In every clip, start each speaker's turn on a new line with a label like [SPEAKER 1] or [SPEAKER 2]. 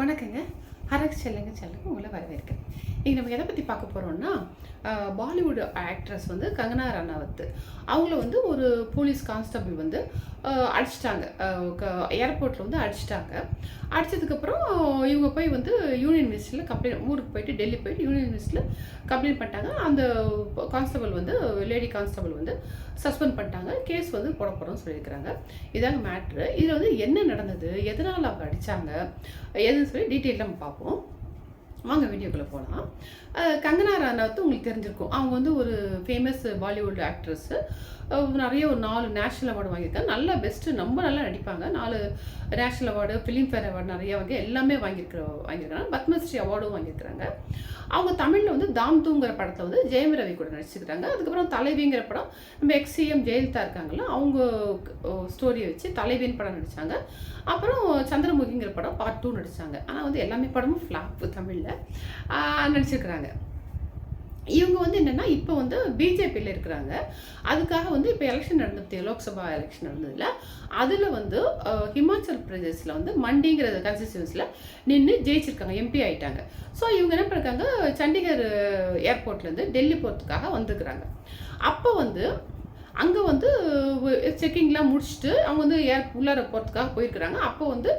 [SPEAKER 1] வணக்கங்க. ஹரக் செல்லுங்க செல்லுங்க. உங்களை வரவேற்கிறேன். இங்கே நம்ம எதை பற்றி பார்க்க போகிறோம்னா பாலிவுட் ஆக்ட்ரஸ் வந்து கங்கனா ரனாவத் அவங்கள வந்து ஒரு போலீஸ் கான்ஸ்டபிள் வந்து அடிச்சிட்டாங்க. ஏர்போர்ட்டில் வந்து அடிச்சிட்டாங்க. அடித்ததுக்கப்புறம் இவங்க போய் வந்து யூனியன் மினிஸ்டரில் கம்ப்ளைண்ட் ஊருக்கு போயிட்டு டெல்லி போயிட்டு யூனியன் மினிஸ்டரில் கம்ப்ளைண்ட் பண்ணிட்டாங்க. அந்த கான்ஸ்டபிள் வந்து லேடி கான்ஸ்டபிள் வந்து சஸ்பெண்ட் பண்ணிட்டாங்க கேஸ் வந்து போட போகிறோம்னு சொல்லியிருக்கிறாங்க. இதாங்க மேட்ரு. இதில் வந்து என்ன நடந்தது? எதனால் அவங்க அடித்தாங்க எதுன்னு சொல்லி டீட்டெயில் நம்ம பார்ப்போம். வாங்க வீடியோக்குள்ளே போகலாம் கங்கனா ரனாவத் உங்களுக்கு தெரிஞ்சிருக்கும். அவங்க வந்து ஒரு ஃபேமஸ் பாலிவுட் ஆக்ட்ரஸ்ஸு நிறைய ஒரு நாலு நேஷ்னல் அவார்டு வாங்கியிருக்காங்க. நல்லா பெஸ்ட்டு ரொம்ப நல்லா நடிப்பாங்க. நாலு நேஷ்னல் அவார்டு ஃபிலிம்ஃபேர் அவார்டு நிறைய வகை எல்லாமே வாங்கியிருக்கிற வாங்கியிருக்காங்க பத்மஸ்ரீ அவார்டும் வாங்கியிருக்கிறாங்க. அவங்க தமிழில் வந்து தாம் தூங்கிற படத்தை வந்து ஜெயம் ரவி கூட நடிச்சுக்கிறாங்க அதுக்கப்புறம் தலைவிங்கிற படம் நம்ம எக்ஸிஎம் ஜெயலலிதா இருக்காங்களா அவங்க ஸ்டோரியை வச்சு தலைவின் படம் நடித்தாங்க அப்புறம் சந்திரமுகிங்கிற படம் பார்ட் டூ நடித்தாங்க ஆனால் வந்து எல்லாமே படமும் ஃப்ளாப்பு தமிழில். நடிச்சிருக்கிறாங்க. இவங்க வந்து என்னென்னா இப்போ வந்து பிஜேபியில் இருக்கிறாங்க. அதுக்காக வந்து இப்போ எலெக்ஷன் நடந்தது லோக்சபா எலெக்ஷன் நடந்ததில். அதில் வந்து ஹிமாச்சல் பிரதேசில் வந்து மண்டிங்கிற கன்ஸ்டிடியூன்ஸில் நின்று ஜெயிச்சிருக்காங்க எம்பி ஆயிட்டாங்க. ஸோ இவங்க என்ன பண்ணிருக்காங்க சண்டிகர் ஏர்போர்ட்லேருந்து டெல்லி போகிறதுக்காக வந்துருக்குறாங்க. அப்போ வந்து அங்கே வந்து செக்கிங்லாம் முடிச்சுட்டு அவங்க வந்து ஏர் உள்ளார போகிறதுக்காக போயிருக்கிறாங்க. அப்போ வந்து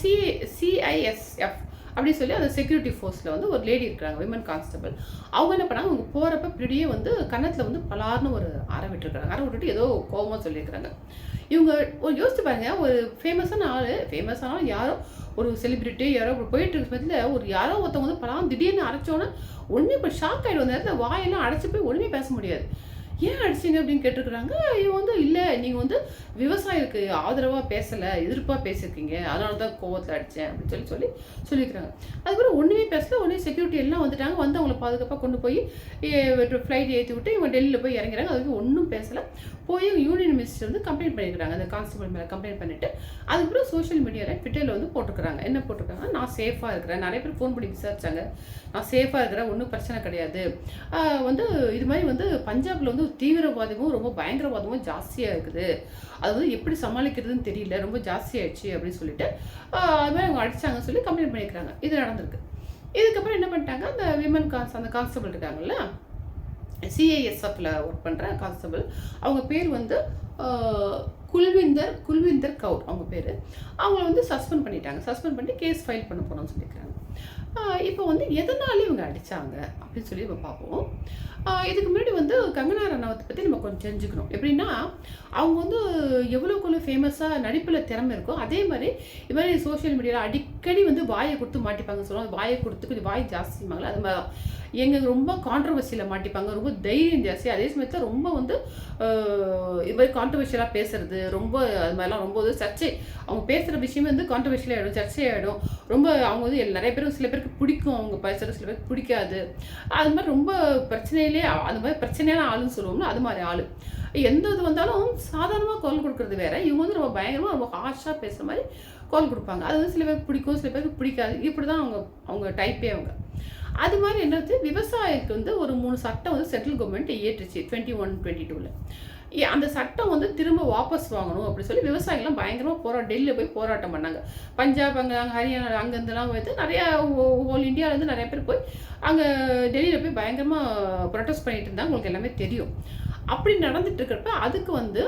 [SPEAKER 1] சி சிஐஎஸ்எஃப் அப்படின்னு சொல்லி அந்த செக்யூரிட்டி ஃபோர்ஸில் வந்து ஒரு லேடி இருக்கிறாங்க விமன் கான்ஸ்டபிள் அவங்க என்ன பண்ணாங்க அவங்க போகிறப்ப இப்படியே வந்து கன்னத்தில் வந்து பலார்னு ஒரு அறை விட்டுருக்காங்க அறை விட்டுட்டு ஏதோ கோபமாக சொல்லியிருக்கிறாங்க. இவங்க ஒரு யோசிச்சு பாருங்க ஒரு ஃபேமஸான ஆள் ஃபேமஸான ஆள் யாரோ ஒரு செலிபிரிட்டி யாரோ போயிட்டு இருக்க பட்சத்தில் ஒரு யாரோ ஒருத்தவங்க வந்து பலாம் திடீர்னு அரைச்சோன்னே ஒன்றுமே இப்போ ஷாக் ஆகிடும் அந்த நேரத்தில் வாயெல்லாம் அடைச்சி போய் ஒன்றுமே பேச முடியாது. ஏன் அடிச்சீங்க அப்படின்னு கேட்டிருக்கிறாங்க. இவன் வந்து இல்லை நீங்கள் வந்து விவசாயிக்கு ஆதரவாக பேசலை எதிர்ப்பாக பேசியிருக்கீங்க. அதனால தான் கோவத்தில் அடித்தேன் அப்படின்னு சொல்லி சொல்லி சொல்லியிருக்கிறாங்க. அதுக்கப்புறம் ஒன்றுமே பேசல. உடனே செக்யூரிட்டி எல்லாம் வந்துட்டாங்க. வந்து அவங்கள பாதுகாப்பாக கொண்டு போய் ஃப்ளைட் ஏற்றி விட்டு இவங்க டெல்லியில் போய் இறங்குறாங்க. அதுக்கு ஒன்றும் பேசலை. போய் யூனியன் மினிஸ்டர் வந்து கம்ப்ளைண்ட் பண்ணியிருக்கிறாங்க அந்த கான்ஸ்டபிள் மேலே கம்ப்ளைண்ட் பண்ணிட்டு அதுக்கப்புறம் சோஷியல் மீடியாவில் ட்விட்டரில் வந்து போட்டிருக்கிறாங்க. என்ன போட்டிருக்காங்க நான் சேஃபாக இருக்கிறேன். நிறைய பேர் ஃபோன் பண்ணி விசாரிச்சாங்க. நான் சேஃபாக இருக்கிறேன். ஒன்றும் பிரச்சனை கிடையாது. வந்து இது மாதிரி வந்து பஞ்சாபில் வந்து தீவிரவாதமும் ரொம்ப பயங்கரவாதமும் ஜாஸ்தியாக இருக்குது. அது வந்து எப்படி சமாளிக்கிறதுன்னு தெரியல ரொம்ப ஜாஸ்தியாயிடுச்சு அப்படின்னு சொல்லிட்டு அது மாதிரி அவங்க அடித்தாங்கன்னு சொல்லி கம்ப்ளைண்ட் பண்ணியிருக்காங்க இது நடந்திருக்கு. இதுக்கப்புறம் என்ன பண்ணிட்டாங்க அந்த விமன் கான்ஸ் அந்த கான்ஸ்டபிள் இருக்காங்கல்ல சிஐஎஸ்எஃப்ல ஒர்க் பண்ணுற கான்ஸ்டபிள் அவங்க பேர் வந்து குல்விந்தர் குல்விந்தர் கவுர் அவங்க பேர். அவங்கள வந்து சஸ்பெண்ட் பண்ணிட்டாங்க. சஸ்பெண்ட் பண்ணி கேஸ் ஃபைல் பண்ண போகிறோம்னு சொல்லியிருக்காங்க. இப்போ வந்து எதனால இவங்க அடித்தாங்க அப்படின்னு சொல்லி நம்ம பார்ப்போம். இதுக்கு முன்னாடி வந்து கங்கனா ரனாவத்தை பற்றி நம்ம கொஞ்சம் தெரிஞ்சுக்கணும். எப்படின்னா அவங்க வந்து எவ்வளோக்குள்ள ஃபேமஸாக நடிப்பில் திறமை இருக்கோ அதே மாதிரி இது மாதிரி சோஷியல் மீடியாவில் அடிக்கடி வந்து வாயை கொடுத்து மாட்டிப்பாங்க சொல்லுவாங்க. வாயை கொடுத்து கொஞ்சம் வாய் ஜாஸ்திமாங்களா அது மாதிரி எங்கள் ரொம்ப கான்ட்ரவர்சியில் மாட்டிப்பாங்க. ரொம்ப தைரியம் ஜாஸ்தி. அதே சமயத்தில் ரொம்ப வந்து இது மாதிரி கான்ட்ரவர்ஷியலாக பேசுறது ரொம்ப அது மாதிரிலாம் ரொம்ப வந்து சர்ச்சை. அவங்க பேசுகிற விஷயமே வந்து கான்ட்ரவர்ஷியல் ஆகிடும் சர்ச்சை ஆகிடும் ரொம்ப அவங்க வந்து நிறைய பேருக்கு சில பேருக்கு பிடிக்கும். அவங்க பேசுகிறது சில பேருக்கு பிடிக்காது. அது மாதிரி ரொம்ப பிரச்சனையிலே அது மாதிரி பிரச்சனையான ஆளுன்னு சொல்லுவோம்னா அது மாதிரி ஆள். எந்த இது வந்தாலும் சாதாரணமாக குரல் கொடுக்குறது வேற. இவங்க வந்து ரொம்ப பயங்கரமாக ரொம்ப ஹார்ஷாக பேசுகிற மாதிரி குரல் கொடுப்பாங்க. அது வந்து சில பேருக்கு பிடிக்கும் சில பேருக்கு பிடிக்காது. இப்படி தான் அவங்க அவங்க டைப்பே அவங்க. அது மாதிரி என்னது விவசாயிக்கு வந்து ஒரு மூணு சட்டம் வந்து சென்ட்ரல் கவர்மெண்ட் ஏற்றுச்சு டுவெண்ட்டி ஒன் டுவெண்ட்டி டூவில் அந்த சட்டம் வந்து திரும்ப வாபஸ் வாங்கணும் அப்படி சொல்லி விவசாயிகள்லாம் பயங்கரமாக போரா டெல்லியில் போய் போராட்டம் பண்ணாங்க. பஞ்சாப் அங்கே ஹரியானா அங்கேருந்துலாம் வந்து நிறையா ஹோல் இந்தியாவிலேருந்து நிறைய பேர் போய் அங்கே டெல்லியில் போய் பயங்கரமாக ப்ரொட்டஸ்ட் பண்ணிட்டு இருந்தாங்க. உங்களுக்கு எல்லாமே தெரியும். அப்படி நடந்துட்டு இருக்கிறப்ப அதுக்கு வந்து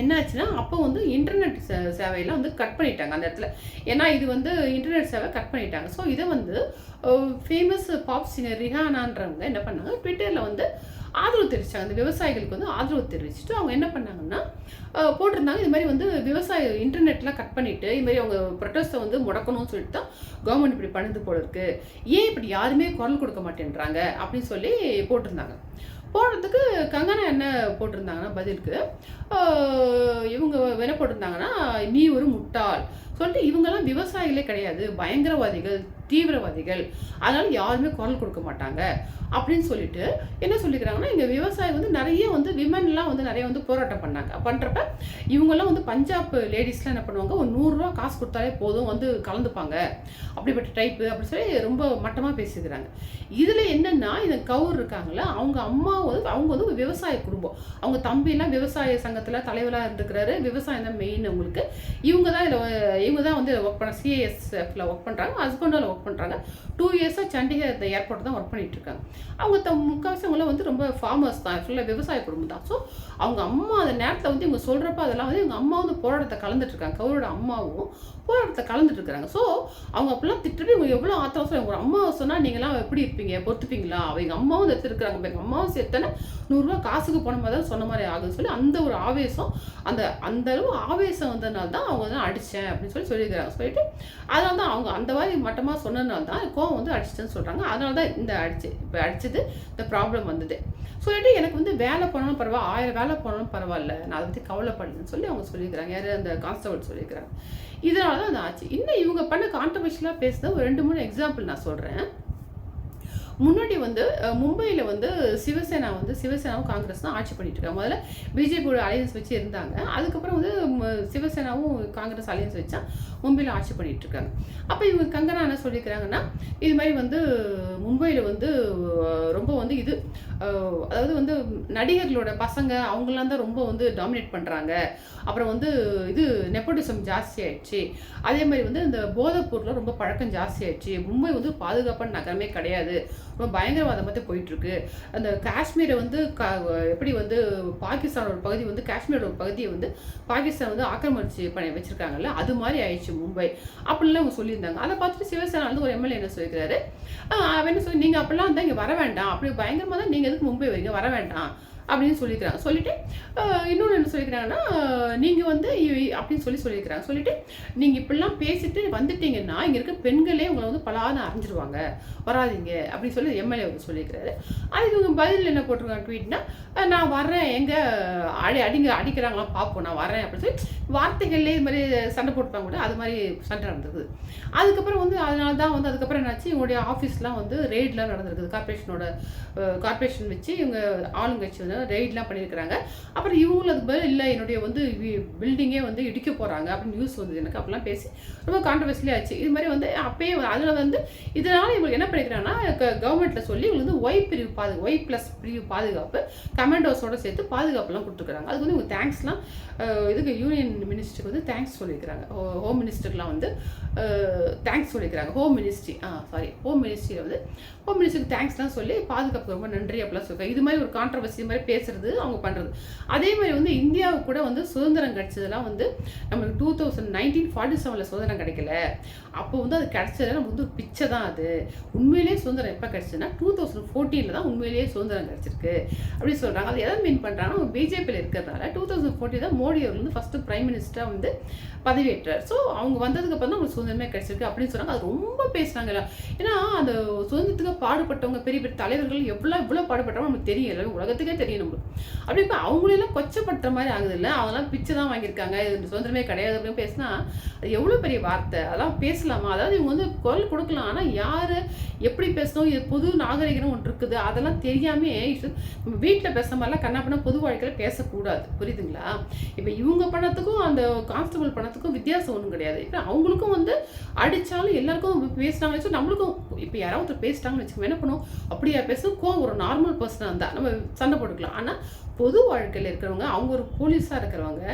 [SPEAKER 1] என்னாச்சுன்னா அப்போ வந்து இன்டர்நெட் சே சேவையெல்லாம் வந்து கட் பண்ணிட்டாங்க அந்த இடத்துல. ஏன்னா இது வந்து இன்டர்நெட் சேவை கட் பண்ணிட்டாங்க. ஸோ இதை வந்து ஃபேமஸ் பாப் சிங்கர் ரிஹானான்றவங்க என்ன பண்ணாங்க? ட்விட்டரில் வந்து ஆதரவு தெரிவிச்சாங்க. அந்த விவசாயிகளுக்கு வந்து ஆதரவு தெரிவிச்சுட்டு அவங்க என்ன பண்ணாங்கன்னா போட்டிருந்தாங்க. இது மாதிரி வந்து விவசாய இன்டர்நெட்லாம் கட் பண்ணிட்டு இது மாதிரி அவங்க ப்ரொட்டஸ்ட்டை வந்து முடக்கணும்னு சொல்லிட்டு தான் கவர்மெண்ட் இப்படி பண்ணுது போல இருக்கு. ஏன் இப்படி யாருமே குரல் கொடுக்க மாட்டேன்றாங்க? அப்படின்னு சொல்லி போட்டிருந்தாங்க. போடுறதுக்கு கங்கனா என்ன போட்டிருந்தாங்கன்னா பதிலுக்கு இவங்க என்ன போட்டிருந்தாங்கன்னா நீ ஒரு முட்டாள். சொல்லிட்டு இவங்கெல்லாம் விவசாயிகளே கிடையாது. பயங்கரவாதிகள். தீவிரவாதிகள். அதனால் யாருமே குரல் கொடுக்க மாட்டாங்க. அப்படின்னு சொல்லிட்டு என்ன சொல்லிக்கிறாங்கன்னா இங்கே விவசாயி வந்து நிறைய வந்து விமன்லாம் வந்து நிறைய வந்து போராட்டம் பண்ணாங்க. பண்ணுறப்ப இவங்கெல்லாம் வந்து பஞ்சாப் லேடிஸ்லாம் என்ன பண்ணுவாங்க ஒரு நூறுரூவா காசு கொடுத்தாலே போதும் வந்து கலந்துப்பாங்க. அப்படிப்பட்ட டைப்பு அப்படின்னு சொல்லி ரொம்ப மட்டமாக பேசிக்கிறாங்க. இதில் என்னென்னா இந்த கவுர் இருக்காங்களே அவங்க அம்மா வந்து அவங்க வந்து ஒரு விவசாய குடும்பம். அவங்க தம்பிலாம் விவசாய சங்கத்தில் தலைவராக இருந்துக்கிறாரு. விவசாயம் தான் மெயின் அவங்களுக்கு இவங்க தான் இதில் இவங்க தான் வந்து ஒர்க் பண்ண சிஏஎஸ்எஃப்ல ஒர்க் பண்ணுறாங்க ஹஸ்பண்டில் ஒர்க் பண்ணுறாங்க டூ இயர்ஸாக சண்டிகர் இந்த ஏர்போர்ட் தான் ஒர்க் பண்ணிகிட்ருக்காங்க இருக்காங்க. அவங்க த முக்கால்வாசி அவங்களாம் வந்து ரொம்ப ஃபார்மர்ஸ் தான். ஃபுல்லாக விவசாய குடும்பம் தான். ஸோ அவங்க அம்மா அந்த நேரத்தில் வந்து இவங்க சொல்கிறப்ப அதெல்லாம் வந்து இவங்க அம்மா வந்து போராட்டத்தை கலந்துட்டுருக்காங்க கௌரோட அம்மாவும் போராட்டத்தை கலந்துட்டுருக்காங்க ஸோ அவங்க அப்படிலாம் திட்டுறது இவங்க எவ்வளோ ஆத்திரம் உங்கள் ஒரு அம்மாவை சொன்னால் நீங்களாம் எப்படி இருப்பீங்க? பொறுத்துப்பீங்களா? அவங்க அம்மாவும் எடுத்துருக்குறாங்க எங்கள் அம்மாவும் சேர்த்தன நூறுரூவா காசுக்கு போன மாதிரி தான் சொன்ன மாதிரி ஆகுதுன்னு சொல்லி அந்த ஒரு ஆவேசம் அந்த அந்த அளவு ஆவேசம் வந்ததுனால தான் அவங்க தான் அடித்தேன் அப்படின்னு சொல்லி சொல்லியிருக்கிறாங்க. சொல்லிட்டு அதனால தான் அவங்க அந்த மாதிரி மட்டமாக சொன்னதுனால தான் கோவம் வந்து அடிச்சிட்டேன்னு சொல்கிறாங்க அதனால தான் இந்த அடிச்சு இப்போ அடிச்சது இந்த ப்ராப்ளம் வந்தது. சொல்லிட்டு எனக்கு வந்து வேலை போனாலும் பரவாயில்ல ஆயிரம் வேலை போனாலும் பரவாயில்ல. நான் அதை பற்றி கவலைப்படுதுன்னு சொல்லி அவங்க சொல்லியிருக்கிறாங்க. யார் அந்த கான்ஸ்டபிள் சொல்லியிருக்கிறாங்க. இதனால தான் அது ஆச்சு. இன்னும் இவங்க பண்ண கான்ட்ரவர்ஷியலாக பேசுன ஒரு ரெண்டு மூணு எக்ஸாம்பிள் நான் சொல்கிறேன் முன்னாடி வந்து மும்பையில் வந்து சிவசேனா வந்து சிவசேனாவும் காங்கிரஸ் தான் ஆட்சி பண்ணிட்டு இருக்காங்க. முதல்ல பிஜேபியோட அலையன்ஸ் வச்சு இருந்தாங்க. அதுக்கப்புறம் வந்து சிவசேனாவும் காங்கிரஸ் அலையன்ஸ் வச்சா மும்பையில் ஆட்சி பண்ணிட்டு இருக்காங்க அப்போ இவங்க கங்கனா என்ன சொல்லியிருக்கிறாங்கன்னா இது மாதிரி வந்து மும்பையில் வந்து ரொம்ப வந்து இது அதாவது வந்து நடிகர்களோட பசங்க அவங்களாம் தான் ரொம்ப வந்து டாமினேட் பண்ணுறாங்க அப்புறம் வந்து இது நெப்போட்டிசம் ஜாஸ்தி ஆயிடுச்சு. அதே மாதிரி வந்து இந்த போதைப்பொருளில் ரொம்ப பழக்கம் ஜாஸ்தி ஆயிடுச்சு. மும்பை வந்து பாதுகாப்பான நகரமே கிடையாது. ரொம்ப பயங்கரவாதம் பற்றி போயிட்டுருக்கு. அந்த காஷ்மீரை வந்து க எப்படி வந்து பாகிஸ்தானோட பகுதி வந்து காஷ்மீரோட பகுதியை வந்து பாகிஸ்தான் வந்து ஆக்கிரமிச்சு பண்ணி வச்சுருக்காங்கல்ல அது மாதிரி ஆயிடுச்சு மும்பை. அப்படின்லாம் அவங்க சொல்லியிருந்தாங்க. அதை பார்த்துட்டு சிவசேனா வந்து ஒரு எம்எல்ஏ என்ன சொல்லியிருக்கிறாரு? அவன் என்ன சொல்லி நீங்கள் அப்படிலாம் இருந்தால் இங்கே வர வேண்டாம். அப்படி பயங்கரமாக தான் நீங்கள் எதுக்கு மும்பை வரீங்க? வர வேண்டாம். அப்படின்னு சொல்லியிருக்கிறாங்க சொல்லிட்டு இன்னொன்று என்ன சொல்லியிருக்கிறாங்கன்னா நீங்கள் வந்து இ- அப்படின்னு சொல்லி சொல்லியிருக்கிறாங்க சொல்லிட்டு நீங்கள் இப்படிலாம் பேசிட்டு வந்துட்டீங்கன்னா இங்கே இருக்க பெண்களே உங்களை வந்து பலான்னு அரைஞ்சிருவாங்க வராதீங்க. அப்படின்னு சொல்லி எம்எல்ஏ வந்து சொல்லியிருக்கிறாரு அதுக்கு இவங்க பதில் என்ன போட்டிருக்காங்க ட்வீட்னா நான் வர்றேன். எங்கே அடி அடிங்க அடிக்கிறாங்களா பார்ப்போம் நான் வரேன் அப்படின்னு சொல்லி வார்த்தைகள்லேயே இது மாதிரி சண்டை போட்டுப்பாங்க கூட அது மாதிரி சண்டை நடந்தது. அதுக்கப்புறம் வந்து அதனால தான் வந்து அதுக்கப்புறம் என்னாச்சு இவங்களுடைய ஆஃபீஸ்லாம் வந்து ரெய்ட்லாம் நடந்திருக்குது. கார்பரேஷனோட கார்பரேஷன் வச்சு இவங்க ஆளுங்கட்சி வந்து ரெய்ட்லாம் பண்ணியிருக்கிறாங்க அப்புறம் இவங்களுக்கு பதில் இல்லை என்னுடைய வந்து பில்டிங்கே வந்து இடிக்க போகிறாங்க அப்படின்னு நியூஸ் வந்தது. எனக்கு அப்படிலாம் பேசி ரொம்ப கான்ட்ரவர்சியாக ஆச்சு. இது மாதிரி வந்து அப்பயே அதில் வந்து இதனால் இவங்களுக்கு என்ன பண்ணிக்கிறாங்கன்னா கவர்மெண்ட்டில் சொல்லி இவங்களுக்கு வந்து ஒய் பிரிவு பாது ஒய் ப்ளஸ் பிரிவு பாதுகாப்பு கமாண்டோஸோட சேர்த்து பாதுகாப்புலாம் கொடுத்துருக்காங்க அதுக்கு வந்து இவங்க தேங்க்ஸ்லாம் இதுக்கு யூனியன் மினிஸ்டருக்கு வந்து தேங்க்ஸ் சொல்லியிருக்கிறாங்க ஹோம் மினிஸ்டர்லாம் வந்து தேங்க்ஸ் சொல்லியிருக்கிறாங்க home ministry ah sorry home மினிஸ்ட்ரியில் வந்து ஹோம் மினிஸ்டருக்கு தேங்க்ஸ்லாம் சொல்லி பாதுகாப்பு ரொம்ப நன்றி அப்படிலாம் சொல்லியிருக்காங்க இது மாதிரி ஒரு கான்ட்ரவர்சி மாதிரி பேசுறது அவங்க பண்ணுறது அதே மாதிரி வந்து இந்தியாவுக்கு கூட வந்து சுதந்திரம் கிடைச்சதெல்லாம் வந்து நம்மளுக்கு டூ தௌசண்ட் நைன்டீன் ஃபார்ட்டி செவனில் சுதந்திரம் கிடைக்கல. அப்போ வந்து அது கிடைச்சது நம்ம வந்து ஒரு பிச்சை தான் அது. உண்மையிலேயே சுதந்திரம் எப்போ கிடைச்சதுன்னா டூ தௌசண்ட் ஃபோர்டீனில் தான் உண்மையிலேயே சுதந்திரம் கிடைச்சிருக்கு. அப்படி சொல்கிறாங்க அது எதை மீன் பண்ணுறாங்கன்னா அவங்க பிஜேபியில் இருக்கிறதுனால டூ தௌசண்ட் ஃபோர்ட்டி தான் மோடி அவர் வந்து ஃபஸ்ட்டு பிரைம் மினிஸ்டராக வந்து பதவியேற்றார். ஸோ அவங்க வந்ததுக்கு அப்புறம் தான் அவங்களுக்கு சுதந்திரமே கிடைச்சிருக்கு அப்படின்னு சொன்னாங்க அது ரொம்ப பேசுனாங்க ஏன்னா அந்த சுதந்திரத்துக்கு பாடுபட்டவங்க பெரிய பெரிய தலைவர்கள் எவ்வளோ எவ்வளோ பாடுபட்டவங்க நமக்கு தெரியும். உலகத்துக்கே தெரியும். நம்மளுக்கு அப்படி இப்போ அவங்களெல்லாம் கொச்சப்படுத்துற மாதிரி ஆகுது இல்லை அவங்களாம் பிச்சை தான் வாங்கியிருக்காங்க. இது சுதந்திரமே கிடையாது அப்படின்னு பேசினா அது எவ்வளோ பெரிய வார்த்தை? அதெல்லாம் பேசலாமா? அதாவது இவங்க வந்து குரல் கொடுக்கலாம். ஆனால் யார் எப்படி பேசணும்? இது புது நாகரிகம் ஒன்று இருக்குது. அதெல்லாம் தெரியாமே நம்ம வீட்டில் பேசுகிற மாதிரிலாம் கண்ணா பண்ண பொது வாழ்க்கையில் பேசக்கூடாது. புரியுதுங்களா? இப்போ இவங்க பணத்துக்கும் அந்த கான்ஸ்டபிள் பணத்துக்கும் வித்தியாசம் ஒன்றும் கிடையாது. இப்போ அவங்களுக்கும் வந்து அடித்தாலும் எல்லாருக்கும் பேசுனாங்களே ஸோ நம்மளுக்கும் இப்போ யாராவது ஒருத்தர் பேசிட்டாங்கன்னு வச்சுக்கோங்க. என்ன பண்ணுவோம் அப்படியா பேசும் கோவம் ஒரு நார்மல் பர்சனாக இருந்தால் நம்ம சண்டை போட்டுக்கலாம். ஆனால் பொது வாழ்க்கையில் இருக்கிறவங்க அவங்க ஒரு போலீஸாக இருக்கிறவங்க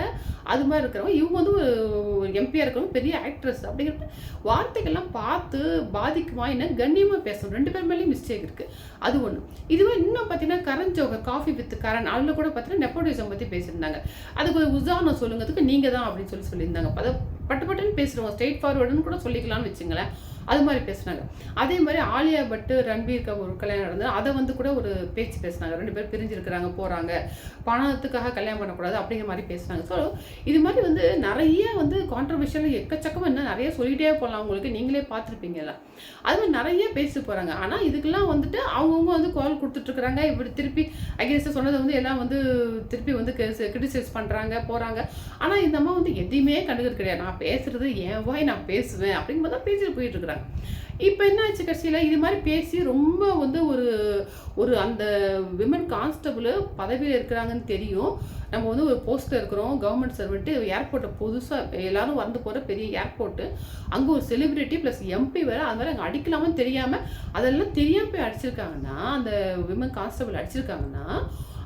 [SPEAKER 1] அது மாதிரி இருக்கிறவங்க இவங்க வந்து ஒரு எம்பியாக இருக்கிறவங்க பெரிய ஆக்ட்ரஸ் அப்படிங்கிறப்ப வார்த்தைகள்லாம் பார்த்து பாதிக்குமா என்ன கண்ணியமாக பேசணும். ரெண்டு பேர் மேலேயும் மிஸ்டேக் இருக்குது அது ஒன்று இதுவே இன்னும் பார்த்தீங்கன்னா கரண் ஜோகர் காஃபி வித் கரண் அதில் கூட பார்த்தீங்கன்னா நெப்போடிசம் பற்றி பேசியிருந்தாங்க. அதுக்கு ஒரு உதாரணம் சொல்லுங்கிறதுக்கு நீங்கள் தான் அப்படின்னு சொல்லி சொல்லியிருந்தாங்க. அதை பட்டு பட்டுன்னு பேசுகிறோம் ஸ்ட்ரெயிட் ஃபார்வர்டுன்னு கூட சொல்லிக்கலாம்னு வச்சுங்களேன். அது மாதிரி பேசுனாங்க. அதே மாதிரி ஆலியா பட்டு ரன்பீர் கபூர் கல்யாணம் நடந்தது. அதை வந்து கூட ஒரு பேச்சு பேசுனாங்க. ரெண்டு பேரும் பிரிஞ்சிருக்கிறாங்க போகிறாங்க பணத்துக்காக கல்யாணம் பண்ணக்கூடாது அப்படிங்கிற மாதிரி பேசுனாங்க. ஸோ இது மாதிரி வந்து நிறைய வந்து கான்ட்ரவர்ஷியல் எக்கச்சக்கமாக என்ன நிறைய சொல்லிகிட்டே போகலாம் அவங்களுக்கு நீங்களே பார்த்துருப்பீங்கல்ல. அது மாதிரி நிறைய பேசிட்டு போகிறாங்க ஆனால் இதுக்கெல்லாம் வந்துட்டு அவங்கவுங்க வந்து கால் கொடுத்துட்ருக்குறாங்க. இப்படி திருப்பி அகேன்ஸ்டாக சொன்னதை வந்து எல்லாம் வந்து திருப்பி வந்து கிரிட்டிசைஸ் பண்ணுறாங்க போகிறாங்க ஆனால் இந்த அம்மா வந்து எதையுமே கண்டுக்கிறது கிடையாது. நான் பேசுகிறது என் வாய் நான் பேசுவேன் அப்படிங்கும்போது தான் பேசிட்டு போயிட்டுருக்குறாங்க. இப்போ என்ன ஆச்சு கடைசியில்? இது மாதிரி பேசி ரொம்ப வந்து ஒரு ஒரு அந்த விமன் கான்ஸ்டபுள் பதவியில் இருக்கிறாங்கன்னு தெரியும். நம்ம வந்து ஒரு போஸ்ட்டில் இருக்கிறோம். கவர்மெண்ட் சர்வெண்ட்டு ஏர்போர்ட்டை புதுசாக எல்லாரும் வந்து போகிற பெரிய ஏர்போர்ட்டு அங்கே ஒரு செலிபிரிட்டி ப்ளஸ் எம்பி வேறு அது மாதிரி அங்கே அடிக்கலாமான்னு தெரியாமல் அதெல்லாம் தெரியாமல் போய் அடிச்சிருக்காங்கன்னா அந்த விமன் கான்ஸ்டபுள் அடிச்சிருக்காங்கன்னா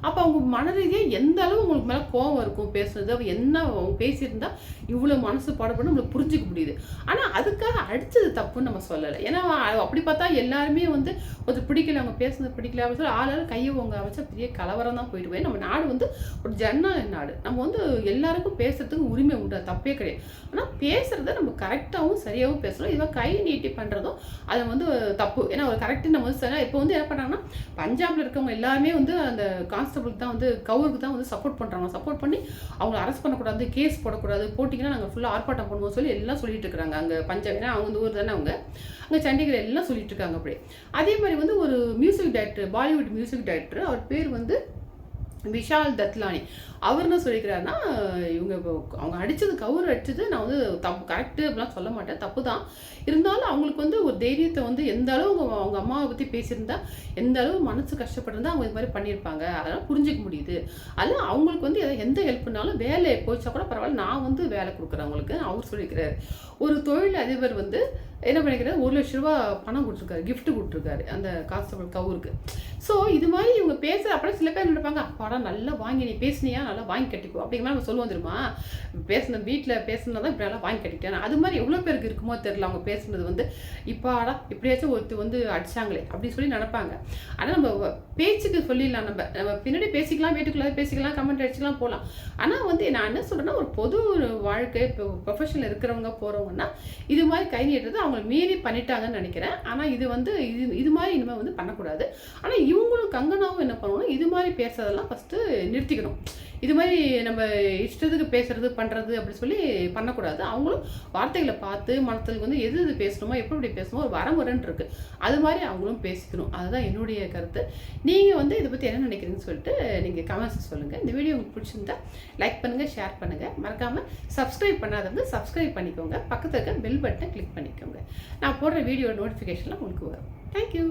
[SPEAKER 1] அப்போ அவங்க மன ரீதியாக எந்த அளவு உங்களுக்கு மேலே கோவம் இருக்கும் பேசுறது? என்ன அவங்க பேசியிருந்தா இவ்வளோ மனசு பாடப்படும் நம்மளுக்கு புரிஞ்சுக்க முடியுது. ஆனால் அதுக்காக அடித்தது தப்புன்னு நம்ம சொல்லலை. ஏன்னா அப்படி பார்த்தா எல்லாருமே வந்து கொஞ்சம் பிடிக்கல. அவங்க பேசுனது பிடிக்கல. அப்படின்னு சொல்லி ஆளால் கையை உங்க வச்சா பெரிய கலவரம் தான் போயிட்டு போய் நம்ம நாடு வந்து ஒரு ஜனநாயக நாடு. நம்ம வந்து எல்லாருக்கும் பேசுறதுக்கு உரிமை உண்டு. தப்பே கிடையாது. ஆனால் பேசுறத நம்ம கரெக்டாகவும் சரியாகவும் பேசுகிறோம் இவன் கை நீட்டி பண்ணுறதும் அது வந்து தப்பு. ஏன்னா ஒரு கரெக்டு நம்ம வந்து சரி இப்போ வந்து என்ன பண்ணாங்கன்னா பஞ்சாப்ல இருக்கவங்க எல்லாருமே வந்து அந்த கான்ஸ்டபிள் தான் வந்து கவுருக்கு தான் வந்து சப்போர்ட் பண்ணுறாங்க சப்போர்ட் பண்ணி அவங்கள அரெஸ்ட் பண்ணக்கூடாது கேஸ் போடக்கூடாது போட்டிங்கன்னா நாங்கள் ஃபுல்லாக ஆர்ப்பாட்டம் பண்ணுவோம் சொல்லி எல்லாம் சொல்லிட்டு இருக்காங்க. அங்கே பஞ்சாப் ஏன்னா அவங்க வந்து ஊர் தானே அவங்க. அங்கே சண்டிகர் எல்லாம் சொல்லிட்டு இருக்காங்க அப்படியே. அதே மாதிரி வந்து ஒரு music director Bollywood music director அவர் பேர் வந்து விஷால் தத்லானி. அவர் என்ன சொல்லிக்கிறாருன்னா இவங்க அவங்க அடித்தது கவுர் அடித்தது நான் வந்து தப்பு கரெக்டு அப்படிலாம் சொல்ல மாட்டேன். தப்பு தான் இருந்தாலும் அவங்களுக்கு வந்து ஒரு தைரியத்தை வந்து எந்த அளவு அவங்க அவங்க அம்மாவை பற்றி பேசியிருந்தா எந்த அளவு மனசு கஷ்டப்பட்டிருந்தா அவங்க இது மாதிரி பண்ணியிருப்பாங்க. அதெல்லாம் புரிஞ்சிக்க முடியுது. அதில் அவங்களுக்கு வந்து எதாவது எந்த ஹெல்ப்னாலும் வேலை போயிச்சா கூட பரவாயில்ல நான் வந்து வேலை கொடுக்குறேன் அவங்களுக்கு. அவர் சொல்லிக்கிறார். ஒரு தொழில் அதிபர் வந்து என்ன பண்ணிக்கிறாரு? ஒரு லட்ச ரூபா பணம் கொடுத்துருக்காரு. கிஃப்ட்டு கொடுத்துருக்காரு அந்த கான்ஸ்டபிள் கவுருக்கு. ஸோ இது மாதிரி இவங்க பேசுகிற அப்புறம் சில பேர் நினைப்பாங்க? அப்பாடா நல்லா வாங்கி நீ பேசினியா? நல்லா வாங்கி கட்டிக்கோ. அப்படிங்கிற மாதிரி நம்ம சொல்லுவோம் தெரியுமா? பேசின வீட்டில் பேசினதான் தான் இப்படி நல்லா வாங்கி கட்டிக்கிட்டேன் அது மாதிரி எவ்வளோ பேருக்கு இருக்குமோ தெரியல. அவங்க பேசுனது வந்து இப்பாடா இப்படியாச்சும் ஒருத்தர் வந்து அடிச்சாங்களே அப்படின்னு சொல்லி நினைப்பாங்க. ஆனால் நம்ம வ- பேச்சுக்கு சொல்லிடலாம். நம்ம நம்ம பின்னாடி பேசிக்கலாம் வீட்டுக்குள்ளே பேசிக்கலாம் கமெண்ட் அடிச்சுக்கலாம் போகலாம். ஆனால் வந்து நான் என்ன சொல்கிறேன்னா ஒரு பொது ஒரு வாழ்க்கை இப்போ ப்ரொஃபஷனில் இருக்கிறவங்க போகிறவங்கன்னா இது மாதிரி கை நீட்டுறது அவங்க மீறி பண்ணிட்டாங்கன்னு நினைக்கிறேன். ஆனால் இது வந்து இது இது மாதிரி இனிமேல் வந்து பண்ணக்கூடாது. ஆனால் இவங்களும் கங்கனாவும் என்ன பண்ணணும் இது மாதிரி பேசுறதெல்லாம் ஃபஸ்ட்டு நிறுத்திக்கணும். இது மாதிரி நம்ம இஷ்டத்துக்கு பேசுறது பண்ணுறது அப்படின்னு சொல்லி பண்ணக்கூடாது. அவங்களும் வார்த்தைகளை பார்த்து மனத்துக்கு வந்து எது எது பேசணுமோ எப்படி எப்படி பேசணுமோ ஒரு வரமுறைன்னு இருக்கு. அது மாதிரி அவங்களும் பேசிக்கணும். அதுதான் என்னுடைய கருத்து. நீங்கள் வந்து இதை பற்றி என்ன நினைக்கிறீங்கன்னு சொல்லிட்டு நீங்கள் கமெண்ட்ஸ் சொல்லுங்கள் இந்த வீடியோ உங்களுக்கு பிடிச்சிருந்தா லைக் பண்ணுங்கள் ஷேர் பண்ணுங்கள் மறக்காமல் சப்ஸ்கிரைப் பண்ணாதவங்க சப்ஸ்கிரைப் பண்ணிக்கோங்க. பக்கத்தில் இருக்க பெல் பட்டனை கிளிக் பண்ணிக்கோங்க. நான் போடுற வீடியோ நோட்டிஃபிகேஷன்லாம் உங்களுக்கு வரும். தேங்க்யூ